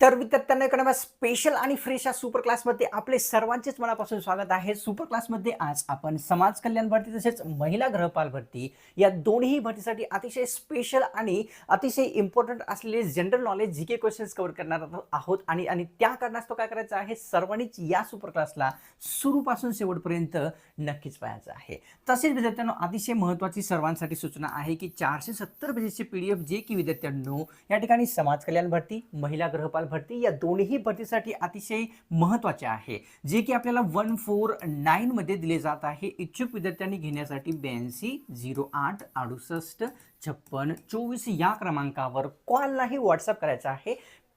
तर विद्यार्थ्यांना एखाद्या स्पेशल आणि फ्रेश या सुपर क्लासमध्ये आपले सर्वांचेच मनापासून स्वागत आहे. सुपर क्लासमध्ये आज आपण समाज कल्याण भरती तसेच महिला गृहपाल भरती या दोन्ही भरतीसाठी अतिशय स्पेशल आणि अतिशय इम्पॉर्टंट असलेले general knowledge G K questions cover करणार आहोत. आणि आणि त्या कारणास्तव काय करायचं आहे? सर्वांनीच या सुपर क्लासला सुरूपासून शेवटपर्यंत नक्कीच पाहायचं आहे. तसेच विद्यार्थ्यांनो अतिशय महत्त्वाची सर्वांसाठी सूचना आहे की चारशे सत्तर पेजेसचे पी डी एफ जे की विद्यार्थ्यांनो या ठिकाणी समाज कल्याण भरती महिला गृहपाल भरती या दोन्ही भरतीसाठी अतिशय महत्त्वाचे आहे. जे की आपल्याला वन फोर नाईनमध्ये दिले जात आहे. इच्छुक विद्यार्थ्यांनी घेण्यासाठी ब्याऐंशी झिरो आठ अडुसष्ट छप्पन चोवीस या क्रमांकावर कॉललाही व्हॉट्सअप करायचा आहे.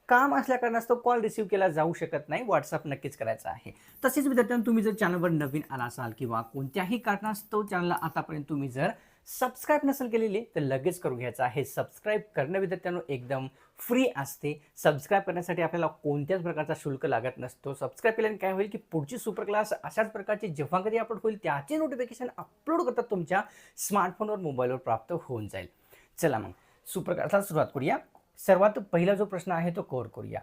काम असल्या कारणास्तव कॉल रिसीव्ह केला जाऊ शकत नाही व्हॉट्सअप नक्कीच करायचा आहे. तसेच विद्यार्थ्यांना तुम्ही जर चॅनलवर नवीन आला असाल किंवा कोणत्याही कारणास्तव चॅनलला आतापर्यंत तुम्ही जर सबस्क्राईब नसेल केलेली तर लगेच करून घ्यायचं आहे. सबस्क्राईब करणं विद्यार्थ्यांनो एकदम फ्री असते. सबस्क्राईब करण्यासाठी आपल्याला कोणत्याच प्रकारचा शुल्क लागत नसतो. सबस्क्राईब केल्याने काय होईल की पुढची सुपर क्लास अशाच प्रकारचे जेव्हा कधी अपलोड होईल त्याचे नोटिफिकेशन अपलोड करतात तुमच्या स्मार्टफोनवर मोबाईलवर प्राप्त होऊन जाईल. चला मग सुपर क्लासला सुरुवात करूया. सर्वात पहिला जो प्रश्न आहे तो कव्हर करूया.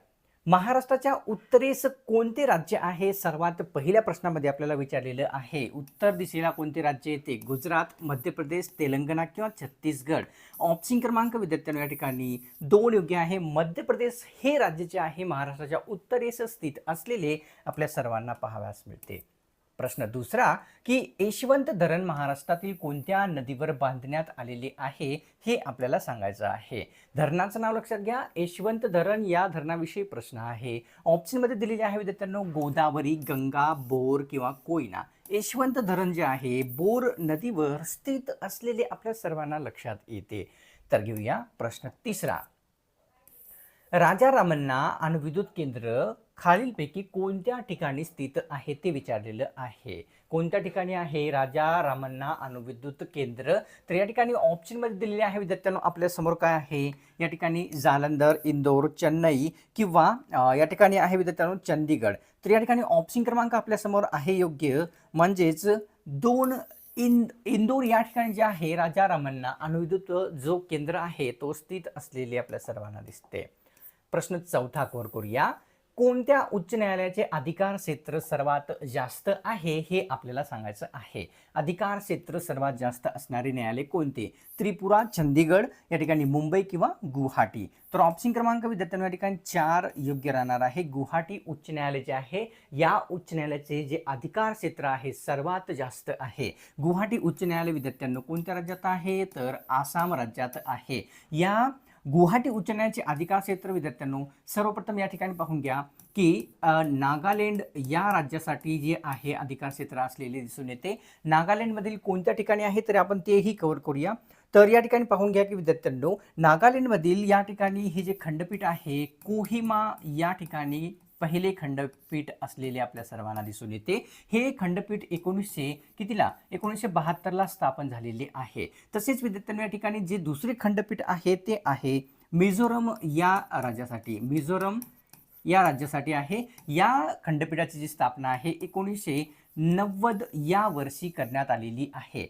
महाराष्ट्राच्या उत्तरेस कोणते राज्य आहे? सर्वात पहिल्या प्रश्नामध्ये आपल्याला विचारलेलं आहे. उत्तर दिशेला कोणते राज्य येते? गुजरात मध्य प्रदेश तेलंगणा किंवा छत्तीसगड? ऑप्शन क्रमांक विद्यार्थ्यांना या ठिकाणी दोन योग्य आहे. मध्य प्रदेश हे राज्य जे आहे महाराष्ट्राच्या उत्तरेस स्थित असलेले आपल्या सर्वांना पाहाव्यास मिळते. प्रश्न दुसरा की यशवंत धरण महाराष्ट्रातील कोणत्या नदीवर बांधण्यात आलेले आहे हे आपल्याला सांगायचं आहे. धरणाचं नाव लक्षात घ्या. यशवंत धरण या धरणाविषयी प्रश्न आहे. ऑप्शनमध्ये दिलेले आहे विद्यार्थ्यांनो गोदावरी गंगा बोर किंवा कोयना. यशवंत धरण जे आहे बोर नदीवर स्थित असलेले आपल्या सर्वांना लक्षात येते. तर घेऊया प्रश्न तिसरा. राजा रामण्णा अणुविद्युत केंद्र खालीलपैकी कोणत्या ठिकाणी स्थित आहे ते विचारलेलं आहे. कोणत्या ठिकाणी आहे? राजा रामण्णा अणुविद्युत केंद्र. तर या ठिकाणी ऑप्शनमध्ये दिलेले आहे विद्यार्थ्यांनो आपल्यासमोर काय आहे? या ठिकाणी जालंधर इंदोर चेन्नई किंवा या ठिकाणी आहे विद्यार्थ्यांनो चंदीगड. तर या ठिकाणी ऑप्शन क्रमांक आपल्यासमोर आहे योग्य. म्हणजेच दोन इंद इंदोर या ठिकाणी जे आहे राजा रामण्णा अणुविद्युत जो केंद्र आहे तो स्थित असलेली आपल्या सर्वांना दिसते. प्रश्न चौथा कोर करूया. कोणत्या उच्च न्यायालयाचे अधिकार क्षेत्र सर्वात जास्त आहे हे आपल्याला सांगायचं आहे? अधिकार क्षेत्र सर्वात जास्त असणारे न्यायालय कोणते? त्रिपुरा चंदीगड या ठिकाणी मुंबई किंवा गुवाहाटी. तर ऑप्शन क्रमांक विद्यार्थ्यांना या ठिकाणी चार योग्य राहणार आहे. गुवाहाटी उच्च न्यायालय जे आहे या उच्च न्यायालयाचे जे अधिकार क्षेत्र आहे सर्वात जास्त आहे. गुवाहाटी उच्च न्यायालय विद्यार्थ्यांना कोणत्या राज्यात आहे? तर आसाम राज्यात आहे. या गुवाहाटी उच्च न्यायालयाचे अधिकार क्षेत्र विद्यार्थ्यांनो सर्वप्रथम या ठिकाणी पाहून घ्या की नागालँड या राज्यासाठी जे आहे अधिकार क्षेत्र असलेले दिसून येते. नागालँडमधील कोणत्या ठिकाणी आहे तर आपण तेही कव्हर करूया. तर या ठिकाणी पाहून घ्या की विद्यार्थ्यांनो नागालँडमधील या ठिकाणी हे जे खंडपीठ आहे कोहिमा या ठिकाणी पहिले खंडपीठ असलेले आपल्या सर्वांना दिसून येते. हे खंडपीठ एकोणीसशे कितीला? एकोणीसशे बहात्तरला स्थापन झालेले आहे. तसेच विद्यार्थ्यांनो या ठिकाणी जे दुसरे खंडपीठ आहे ते आहे मिझोरम या राज्यासाठी. मिझोरम या राज्यासाठी आहे. या खंडपीठाची जी स्थापना आहे एकोणीसशे नव्वद या वर्षी करण्यात आलेली आहे.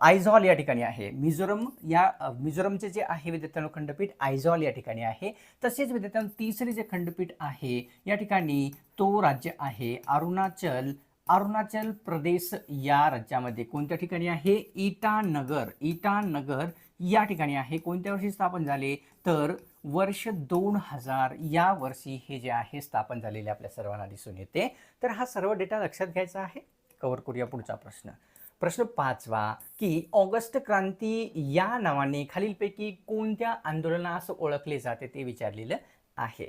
आयझॉल या ठिकाणी आहे. मिझोरम या मिझोरमचे जे आहे विद्यार्थ्यांनो खंडपीठ आयझॉल या ठिकाणी आहे. तसेच विद्यार्थ्यांनो तिसरे जे खंडपीठ आहे या ठिकाणी तो राज्य आहे अरुणाचल. अरुणाचल प्रदेश या राज्यामध्ये कोणत्या ठिकाणी आहे? इटानगर इटानगर या ठिकाणी आहे. कोणत्या वर्षी स्थापन झाले? तर वर्ष दोन हजार या वर्षी हे जे आहे स्थापन झालेले आपल्या सर्वांना दिसून येते. तर हा सर्व डेटा लक्षात घ्यायचा आहे. कव्हर करूया पुढचा प्रश्न. प्रश्न पाचवा की ऑगस्ट क्रांती या नावाने खालीलपैकी कोणत्या आंदोलनास ओळखले जाते ते विचारलेलं आहे.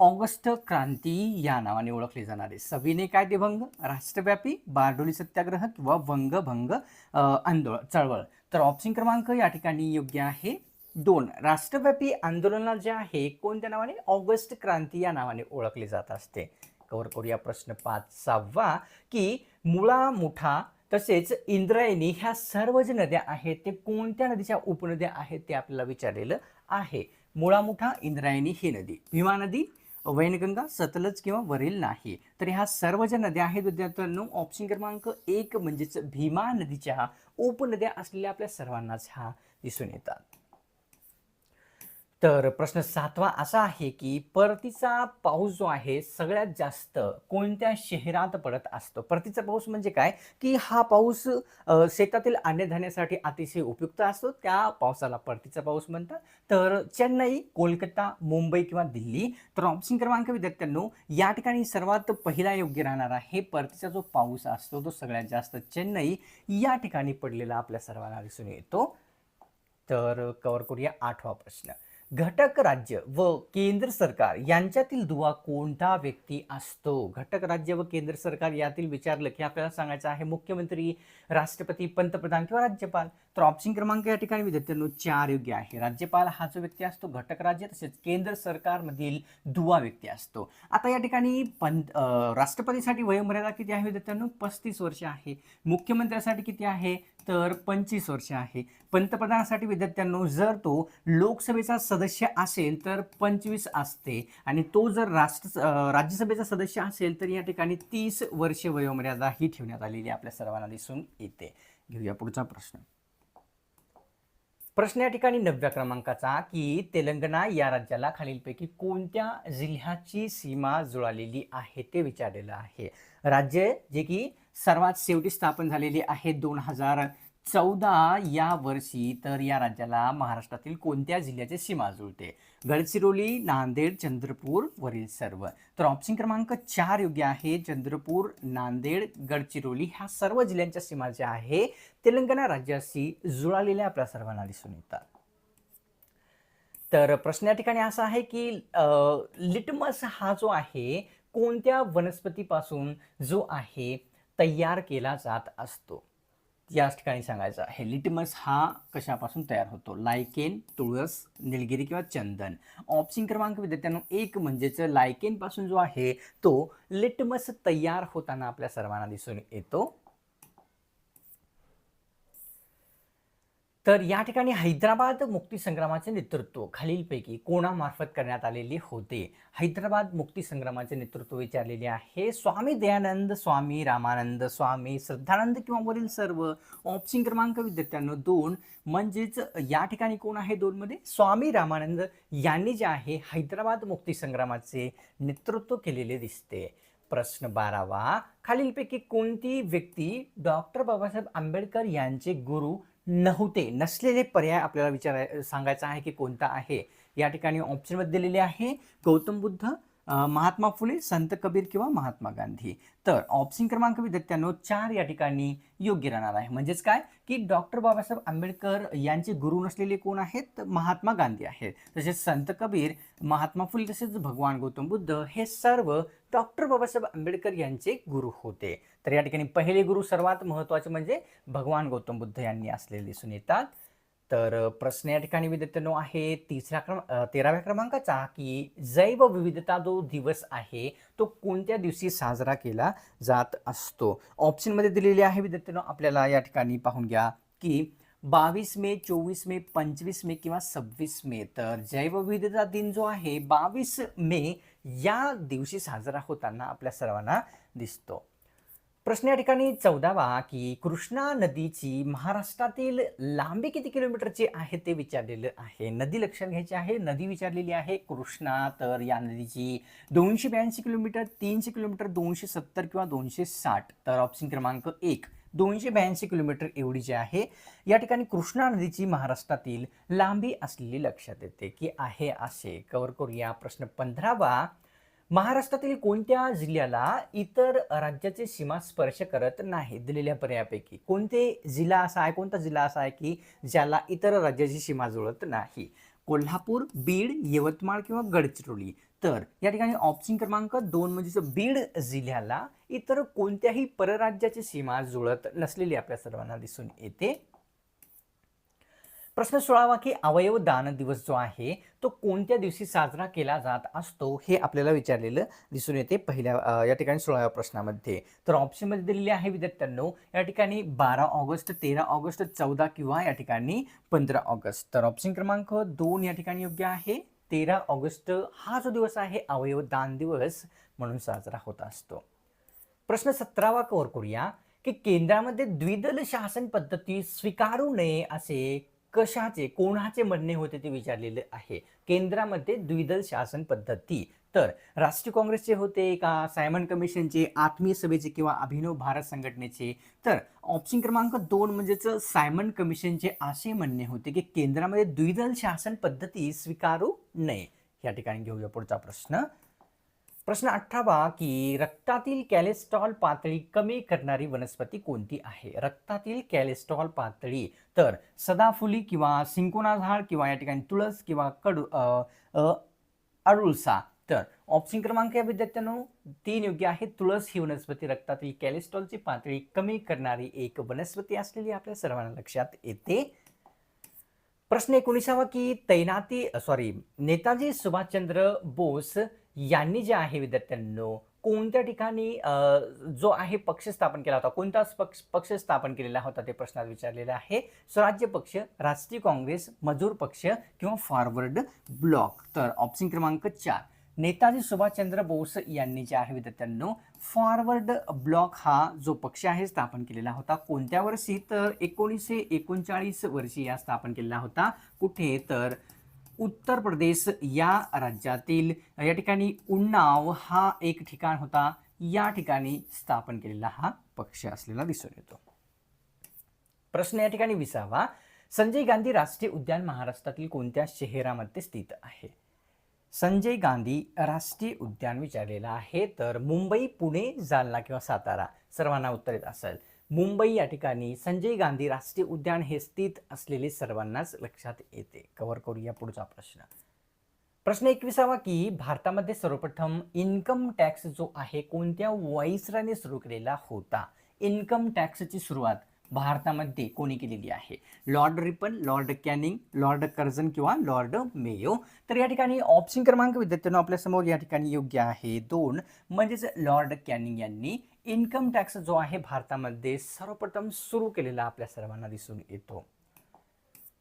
ऑगस्ट क्रांती या नावाने ओळखले जाणारे सविनय कायदेभंग राष्ट्रव्यापी बारडोली सत्याग्रह किंवा वंगभंग आंदोलन चळवळ. तर ऑप्शन क्रमांक या ठिकाणी योग्य आहे. दोन राष्ट्रव्यापी आंदोलनाला जे आहे कोणत्या नावाने? ऑगस्ट क्रांती या नावाने ओळखली जात असते. कव्हर करूया प्रश्न पाच सहावा की मुळा मुठा तसेच इंद्रायणी ह्या सर्व जे नद्या आहेत ते कोणत्या नदीच्या उपनद्या आहेत ते आपल्याला विचारलेलं आहे. मुळा मुठा इंद्रायणी ही नदी. भीमा नदी वैनगंगा सतलज किंवा वरील नाही. तर ह्या सर्व ज्या नद्या आहेत विद्यार्थ्यांनो. ऑप्शन क्रमांक एक म्हणजेच भीमा नदीच्या उपनद्या असलेल्या आपल्या सर्वांनाच ह्या दिसून येतात. तर प्रश्न सातवा असा आहे की परतीचा पाऊस जो आहे सगळ्यात जास्त कोणत्या शहरात पडत असतो? परतीचा पाऊस म्हणजे काय? की हा पाऊस शेतातील अन्नधान्यासाठी अतिशय उपयुक्त असतो. त्या पावसाला परतीचा पाऊस म्हणतात. तर चेन्नई कोलकाता मुंबई किंवा दिल्ली तर ऑप्शन क्रमांक विद्यार्थ्यांनो या ठिकाणी सर्वात पहिला योग्य राहणार आहे परतीचा जो पाऊस असतो तो सगळ्यात जास्त चेन्नई या ठिकाणी पडलेला आपल्या सर्वांना दिसून येतो. तर कवर करूया आठवा प्रश्न. घटक राज्य व केंद्र सरकार यांच्यातील दुवा कोणता व्यक्ती असतो? घटक राज्य व केंद्र सरकार यातील विचारलं की आपल्याला सांगायचं आहे. मुख्यमंत्री राष्ट्रपती पंतप्रधान किंवा राज्यपाल. तर ऑप्शन क्रमांक या ठिकाणी विद्यार्थ्यांनो चार योग्य आहे. राज्यपाल हा जो व्यक्ती असतो घटक राज्य तसेच केंद्र सरकारमधील दुवा व्यक्ती असतो. आता या ठिकाणी पंत राष्ट्रपतीसाठी वयोमर्यादा किती आहे विद्यार्थ्यांनो पस्तीस वर्ष आहे. मुख्यमंत्र्यासाठी किती आहे? तर पंचवीस वर्ष आहे. पंतप्रधानासाठी विद्यार्थ्यांनो जर तो लोकसभेचा सदस्य असेल तर पंचवीस असते. आणि तो जर राष्ट्र राज्यसभेचा सदस्य असेल तर या ठिकाणी तीस वर्ष वयोमर्यादा ही ठेवण्यात आलेली आपल्या सर्वांना दिसून येते. घेऊया पुढचा प्रश्न. प्रश्न या ठिकाणी नवव्या क्रमांकाचा की तेलंगणा या राज्याला खालीलपैकी कोणत्या जिल्ह्याची सीमा जुळालेली आहे ते विचारलेलं आहे. राज्य जे की सर्वात शेवटी स्थापन झालेली आहे दोन हजार चौदा या वर्षी तर या राज्याला महाराष्ट्रातील कोणत्या जिल्ह्याची सीमा जुळते? गडचिरोली नांदेड चंद्रपूर वरील सर्व. तर ऑप्शन क्रमांक चार योग्य आहे. चंद्रपूर नांदेड गडचिरोली ह्या सर्व जिल्ह्यांच्या सीमा ज्या आहे तेलंगणा राज्याशी जुळालेल्या आपल्या सर्वांना दिसून येतात. तर प्रश्न या ठिकाणी असा आहे की लिटमस हा जो आहे कोणत्या वनस्पतीपासून जो आहे तयार केला जात असतो? या ठिकाणी सांगायचं आहे. लिटमस हा कशापासून तयार होतो? लायकेन तुळस निलगिरी किंवा चंदन. ऑप्शन क्रमांक विद्यार्थ्यांनो एक म्हणजेच लायकेनपासून जो आहे तो लिटमस तयार होताना आपल्या सर्वांना दिसून येतो. तर या ठिकाणी हैदराबाद मुक्तीसंग्रामाचे नेतृत्व खालीलपैकी कोणामार्फत करण्यात आलेले होते? हैदराबाद मुक्तीसंग्रामाचे नेतृत्व विचारलेले आहे स्वामी दयानंद स्वामी रामानंद स्वामी श्रद्धानंद किंवा वरील सर्व. ऑप्शन क्रमांक विद्यार्थ्यांना दोन. म्हणजेच या ठिकाणी कोण आहे दोनमध्ये? स्वामी रामानंद यांनी जे आहे हैदराबाद मुक्तीसंग्रामाचे नेतृत्व केलेले दिसते. प्रश्न बारावा. खालीलपैकी कोणती व्यक्ती डॉक्टर बाबासाहेब आंबेडकर यांचे गुरु नव्हते नसलेले पर्याय आपल्याला विचाराय सांगायचा आहे की कोणता आहे? या ठिकाणी ऑप्शनमध्ये दिलेले आहे गौतम बुद्ध महात्मा फुले संत कबीर किंवा महात्मा गांधी. तर ऑप्शन क्रमांक विद्यार्थ्यांनो चार या ठिकाणी योग्य राहणार आहे. म्हणजेच काय? की डॉक्टर बाबासाहेब आंबेडकर यांचे गुरु नसलेले कोण आहेत? महात्मा गांधी आहेत. तसेच संत कबीर महात्मा फुले तसेच भगवान गौतम बुद्ध हे सर्व डॉक्टर बाबासाहेब आंबेडकर यांचे गुरु होते. तर या ठिकाणी पहिले गुरु सर्वात महत्त्वाचे म्हणजे भगवान गौतम बुद्ध यांनी असलेले दिसून येतात. तर प्रश्न या ठिकाणी विद्यार्थ्यांनो आहे तिसऱ्या क्रम तेराव्या क्रमांकाचा की जैवविविधता जो दिवस आहे तो कोणत्या दिवशी साजरा केला जात असतो? ऑप्शनमध्ये दिलेले आहे विद्यार्थ्यांनो आपल्याला या ठिकाणी पाहून घ्या की बावीस मे चोवीस मे पंचवीस मे किंवा सव्वीस मे. तर जैवविविधता दिन जो आहे बावीस मे या दिवशी साजरा होताना आपल्या सर्वांना दिसतो. प्रश्न या ठिकाणी चौदावा की कृष्णा नदीची महाराष्ट्रातील लांबी किती किलोमीटरची आहे ते विचारलेलं आहे. नदी लक्षात घ्यायची आहे. नदी विचारलेली आहे कृष्णा. तर या नदीची दोनशे ब्याऐंशी किलोमीटर तीनशे किलोमीटर दोनशे सत्तर किंवा दोनशे साठ. तर ऑप्शन क्रमांक एक दोनशे ब्याऐंशी किलोमीटर एवढी जी आहे या ठिकाणी कृष्णा नदीची महाराष्ट्रातील लांबी असलेली लक्षात येते की आहे असे. कवर करूया प्रश्न पंधरावा. महाराष्ट्रातील कोणत्या जिल्ह्याला इतर राज्याची सीमा स्पर्श करत नाही दिलेल्या पर्यायापैकी? कोणते जिल्हा असा आहे कोणता जिल्हा असा आहे की ज्याला इतर राज्याची सीमा जुळत नाही? कोल्हापूर बीड यवतमाळ किंवा गडचिरोली. तर या ठिकाणी ऑप्शन क्रमांक दोन म्हणजे बीड जिल्ह्याला इतर कोणत्याही परराज्याची सीमा जुळत नसलेली आपल्या सर्वांना दिसून येते. प्रश्न सोळावा की अवयव दान दिवस जो आहे तो कोणत्या दिवशी साजरा केला जात असतो हे आपल्याला विचारलेलं दिसून येते पहिल्या या ठिकाणी सोळाव्या प्रश्नामध्ये. तर ऑप्शनमध्ये दिलेले आहे विद्यार्थ्यांनो या ठिकाणी बारा ऑगस्ट तेरा ऑगस्ट चौदा किंवा या ठिकाणी पंधरा ऑगस्ट. तर ऑप्शन क्रमांक दोन या ठिकाणी योग्य आहे. तेरा ऑगस्ट हा जो दिवस आहे अवयव दान दिवस म्हणून साजरा होत असतो. प्रश्न सतरावा कवर करूया की केंद्रामध्ये द्विदल शासन पद्धती स्वीकारू नये असे कशाचे कोणाचे म्हणणे होते ते विचारलेले आहे? केंद्रामध्ये द्विदल शासन पद्धती. तर राष्ट्रीय काँग्रेसचे होते का? सायमन कमिशनचे आत्मीय सभेचे किंवा अभिनव भारत संघटनेचे? तर ऑप्शन क्रमांक दोन म्हणजेच सायमन कमिशनचे असे म्हणणे होते की केंद्रामध्ये द्विदल शासन पद्धती स्वीकारू नये. या ठिकाणी घेऊया पुढचा प्रश्न. प्रश्न अठरावा की रक्तातील कॅलेस्ट्रॉल पातळी कमी करणारी वनस्पती कोणती आहे? रक्तातील कॅलेस्ट्रॉल पातळी तर सदाफुली किंवा सिंकोना झाड किंवा या ठिकाणी तुळस किंवा कडू अ, अडुळसा तर ऑप्शन क्रमांक या विद्यार्थ्यांनो तीन योग्य आहे तुळस ही वनस्पती रक्तातील कॅलेस्ट्रॉलची पातळी कमी करणारी एक वनस्पती असलेली आपल्या सर्वांना लक्षात येते. प्रश्न एकोणीसावा की तैनाती सॉरी नेताजी सुभाषचंद्र बोस यांनी जे आहे विद्यार्थ्यांनो कोणत्या ठिकाणी जो आहे पक्ष स्थापन केला होता कोणता पक्ष पक्ष स्थापन केलेला होता ते प्रश्नात विचारलेला आहे. स्वराज्य पक्ष राष्ट्रीय काँग्रेस मजूर पक्ष किंवा फॉरवर्ड ब्लॉक. तर ऑप्शन क्रमांक चार नेताजी सुभाषचंद्र बोस यांनी जे आहे विद्यार्थ्यांनो फॉरवर्ड ब्लॉक हा जो पक्ष आहे स्थापन केलेला होता कोणत्या वर्षी? तर एकोणीसशे एकोणचाळीस वर्षी या स्थापन केलेला होता. कुठे? तर उत्तर प्रदेश या राज्यातील या ठिकाणी उन्नाव हा एक ठिकाण होता. या ठिकाणी स्थापन केलेला हा पक्ष असलेला दिसून येतो. प्रश्न या ठिकाणी विसावा. संजय गांधी राष्ट्रीय उद्यान महाराष्ट्रातील कोणत्या शहरामध्ये स्थित आहे? संजय गांधी राष्ट्रीय उद्यान विचारलेलं आहे तर मुंबई पुणे जालना किंवा सातारा सर्वांना उत्तर येत असेल. मुंबई या ठिकाणी संजय गांधी राष्ट्रीय उद्यान हे स्थित असलेले सर्वांनाच लक्षात येते. कव्हर करूया पुढचा प्रश्न. प्रश्न एकविसावा की भारतामध्ये सर्वप्रथम इन्कम टॅक्स जो आहे कोणत्या वाईसराने सुरू केलेला होता? इन्कम टॅक्सची सुरुवात भारतामध्ये कोणी केलेली आहे? Lord Ripon Lord Canning Lord Curzon किंवा लॉर्ड मेयो? तर या ठिकाणी ऑप्शन क्रमांक विद्यार्थ्यांना आपल्यासमोर या ठिकाणी योग्य आहे दोन. म्हणजेच लॉर्ड कॅनिंग यांनी इन्कम टॅक्स जो आहे भारतामध्ये सर्वप्रथम सुरू केलेला आपल्या सर्वांना दिसून येतो.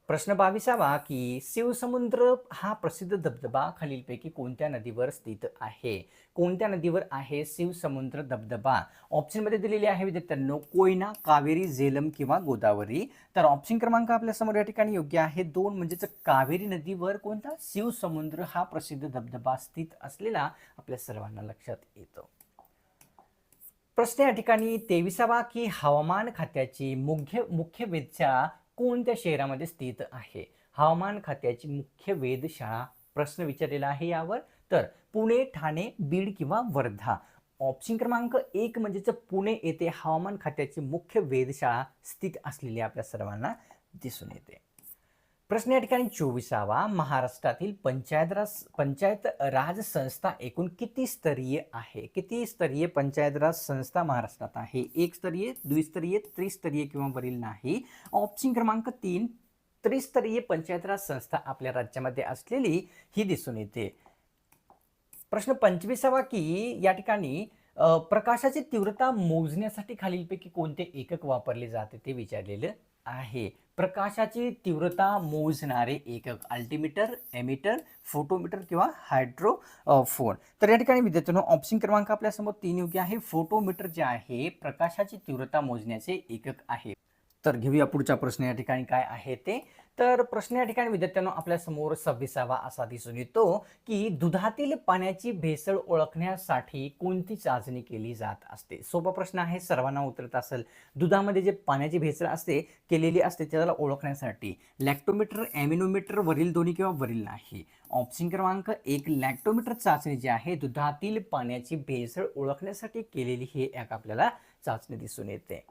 प्रश्न बावीसावा की शिवसमुद्र हा प्रसिद्ध धबधबा खालीलपैकी कोणत्या नदीवर स्थित आहे? कोणत्या नदीवर आहे शिवसमुद्र धबधबा? ऑप्शनमध्ये दिलेली आहे विद्यार्थ्यांनो कोयना कावेरी झेलम किंवा गोदावरी. तर ऑप्शन क्रमांक आपल्यासमोर या ठिकाणी योग्य आहे. दोन म्हणजेच कावेरी नदीवर कोणता? शिवसमुद्र हा प्रसिद्ध धबधबा स्थित असलेला आपल्या सर्वांना लक्षात येतो. प्रश्न या ठिकाणी तेविसावा की हवामान खात्याची मुख्य मुख्य वेधशाळा कोणत्या शहरामध्ये स्थित आहे? हवामान खात्याची मुख्य वेधशाळा प्रश्न विचारलेला आहे यावर. तर पुणे ठाणे बीड किंवा वर्धा. ऑप्शन क्रमांक एक म्हणजेच पुणे येथे हवामान खात्याची मुख्य वेधशाळा स्थित असलेली आपल्या सर्वांना दिसून येते. प्रश्न या ठिकाणी चोवीसावा. महाराष्ट्रातील पंचायत राज पंचायत राज संस्था एकूण किती स्तरीय आहे? किती स्तरीय पंचायत राज संस्था महाराष्ट्रात आहे? एक स्तरीय द्विस्तरीय त्रिस्तरीय किंवा वरील नाही. ऑप्शन क्रमांक तीन त्रिस्तरीय पंचायत राज संस्था आपल्या राज्यामध्ये असलेली ही दिसून येते. प्रश्न पंचवीसावा की या ठिकाणी प्रकाशाची तीव्रता मोजण्यासाठी खालीलपैकी कोणते एकक वापरले जाते ते विचारलेलं. आहे. प्रकाशाची तीव्रता मोजणारे एकक अल्टिमीटर एमिटर फोटोमीटर किंवा हायड्रो फोन तर या ठिकाणी विद्यार्थ्यांनो ऑप्शन क्रमांक आपल्यासमोर तीन योग्य आहे. फोटोमीटर जे आहे प्रकाशाची तीव्रता मोजण्याचे एकक आहे. तर घेऊया पुढचा प्रश्न या ठिकाणी काय आहे ते. तर प्रश्न या ठिकाणी विद्यार्थ्यांनो आपल्यासमोर सव्वीसावा असा दिसून येतो की दुधातील पाण्याची भेसळ ओळखण्यासाठी कोणती चाचणी केली जात असते? सोपा प्रश्न आहे सर्वांना उतरत असेल. दुधामध्ये जे पाण्याची भेसळ असते केलेली असते त्याला ओळखण्यासाठी लॅक्टोमीटर ॲमिनोमीटर वरील दोन्ही किंवा वरील नाही. ऑप्शन क्रमांक एक लॅक्टोमीटर चाचणी जी आहे दुधातील पाण्याची भेसळ ओळखण्यासाठी केलेली ही एक आपल्याला चाचणी दिसून येते.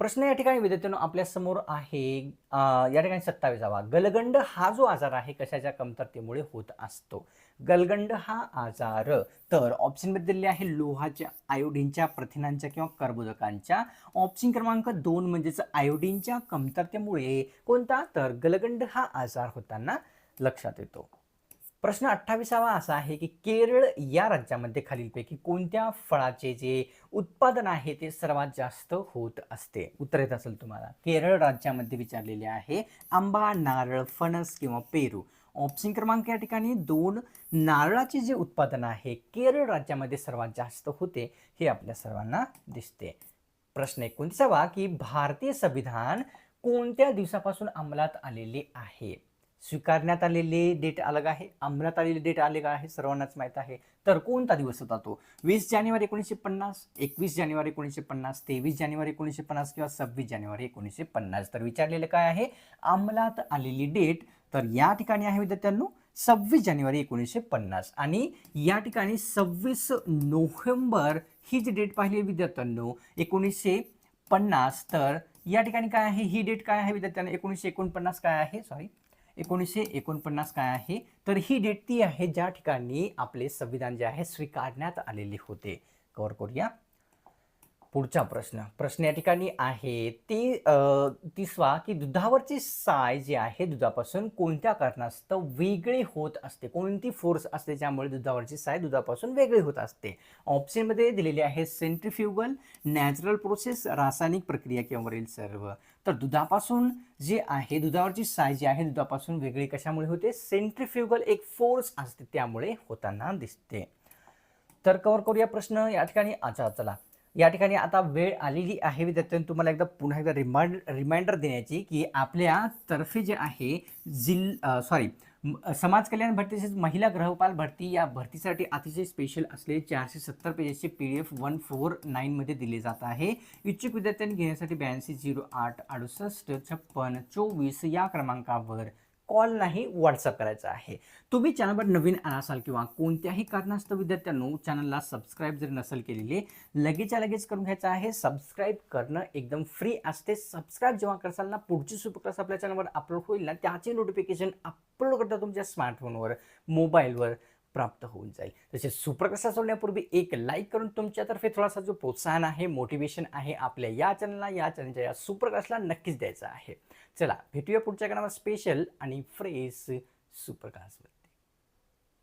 प्रश्न या ठिकाणी विद्यार्थ्यांनो आपल्यासमोर आहे या ठिकाणी सत्तावीसावा. गलगंड हा जो आजार आहे कशाच्या कमतरतेमुळे होत असतो? गलगंड हा आजार तर ऑप्शनमध्ये दिलेले आहे लोहाच्या आयोडीनच्या प्रथिनांच्या किंवा कर्बोदकांच्या. ऑप्शन क्रमांक दोन म्हणजेच आयोडीनच्या कमतरतेमुळे कोणता? तर गलगंड हा आजार होताना लक्षात येतो. प्रश्न अठ्ठावीसावा असा आहे की केरळ या राज्यामध्ये खालीलपैकी कोणत्या फळाचे जे उत्पादन आहे ते सर्वात जास्त होत असते? उत्तर येत असेल तुम्हाला. केरळ राज्यामध्ये विचारलेले आहे आंबा नारळ फणस किंवा पेरू. ऑप्शन क्रमांक या ठिकाणी दोन. नारळाचे जे उत्पादन आहे केरळ राज्यामध्ये सर्वात जास्त होते हे आपल्या सर्वांना दिसते. प्रश्न एकोणतीसावा की भारतीय संविधान कोणत्या दिवसापासून अंमलात आलेले आहे? स्वीकारण्यात आलेली डेट अलग आहे अंमलात आलेले डेट अलग आहे सर्वांनाच माहीत आहे. तर कोणता दिवस होता तो? वीस जानेवारी एकोणीसशे पन्नास एकवीस जानेवारी एकोणीसशे पन्नास तेवीस जानेवारी एकोणीसशे पन्नास किंवा सव्वीस जानेवारी एकोणीसशे पन्नास. तर विचारलेलं काय आहे? अंमलात आलेली डेट. तर या ठिकाणी आहे विद्यार्थ्यांनो सव्वीस जानेवारी एकोणीसशे पन्नास. आणि या ठिकाणी सव्वीस नोव्हेंबर ही जी डेट पाहिली विद्यार्थ्यांनो एकोणीसशे पन्नास. तर या ठिकाणी काय आहे? ही डेट काय आहे विद्यार्थ्यांना? एकोणीसशे एकोणपन्नास काय आहे? सॉरी एकोणीसशे एकोणपन्नास काय आहे? तर ही डेट ती आहे ज्या ठिकाणी आपले संविधान जे आहे स्वीकारण्यात आलेले होते. कवर करूया. पुढचा प्रश्न. प्रश्न या ठिकाणी आहे ती तिसवा की दुधावरची साय जी आहे दुधापासून कोणत्या कारणास्तव वेगळे होत असते? कोणती फोर्स असते ज्यामुळे दुधावरची साय दुधापासून वेगळी होत असते? ऑप्शनमध्ये दिलेली आहे सेंट्रिफ्युगल नॅचरल प्रोसेस रासायनिक प्रक्रिया किंवा वरील सर्व. तर दुधापासून जे आहे दुधावरची साय जी आहे दुधापासून वेगळी कशामुळे होते? सेंट्रिफ्युगल एक फोर्स असते त्यामुळे होताना दिसते. तर कवर करूया प्रश्न. या ठिकाणी अच्छा चला. या ठिकाणी आता वेळ आलेली आहे विद्यार्थ्यांनी तुम्हाला एकदा पुन्हा एकदा रिमाइंड रिमाइंडर देण्याची की आपल्या तर्फे जे आहे जिल सॉरी समाज कल्याण भरती तसेच महिला ग्रहपाल भरती या भरतीसाठी अतिशय स्पेशल असलेले चारशे सत्तर पेजेसचे P D F one four नाईनमध्ये दिले जात आहे. इच्छुक विद्यार्थ्यांनी घेण्यासाठी ब्याऐंशी झिरो आठ अडुसष्ट छप्पन चोवीस या क्रमांकावर कॉल नाही व्हॉट्सअप करायचा आहे. तुम्ही चॅनलवर नवीन आला असाल किंवा कोणत्याही कारणास्तव विद्यार्थ्यांनो चॅनलला सबस्क्राईब जर नसेल केलेली लगेचच्या लगेच करून घ्यायचं आहे. सबस्क्राईब करणं एकदम फ्री असते. सबस्क्राईब जेव्हा करसाल ना पुढची सुपरक्लास आपल्या चॅनलवर अपलोड होईल ना त्याचे नोटिफिकेशन अपलोड करता तुमच्या स्मार्टफोनवर मोबाईलवर प्राप्त होऊन जाईल. तसेच सुपर सोडण्यापूर्वी एक लाईक करून तुमच्यातर्फे थोडासा जो प्रोत्साहन आहे मोटिवेशन आहे आपल्या या चॅनलला या चॅनलच्या या सुप्रकाशला नक्कीच द्यायचा आहे. चला भेटूया पुढच्या कानावर स्पेशल आणि फ्रेश सुप्रकाशवर.